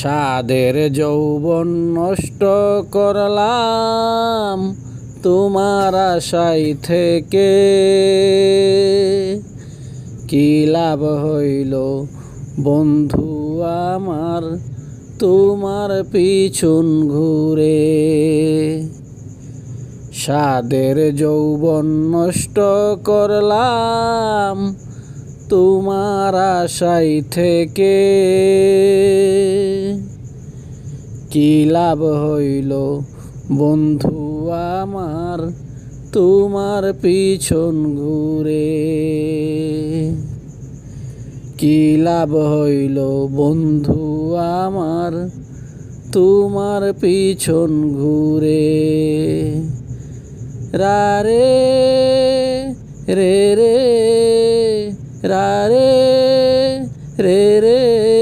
সাদের যৌবন নষ্ট করলাম তোমার আশাই থেকে। কি লাভ হইল বন্ধু আমার তোমার পিছন ঘুরে? সাদের যৌবন নষ্ট করলাম তোমার আশাই থেকে। কি লাভ হইল? বন্ধু আমার, তোমার পিছন ঘুরে। কি লাভ হইল? বন্ধু আমার, তোমার পিছন ঘুরে। রারে রে রে রারে রে রে।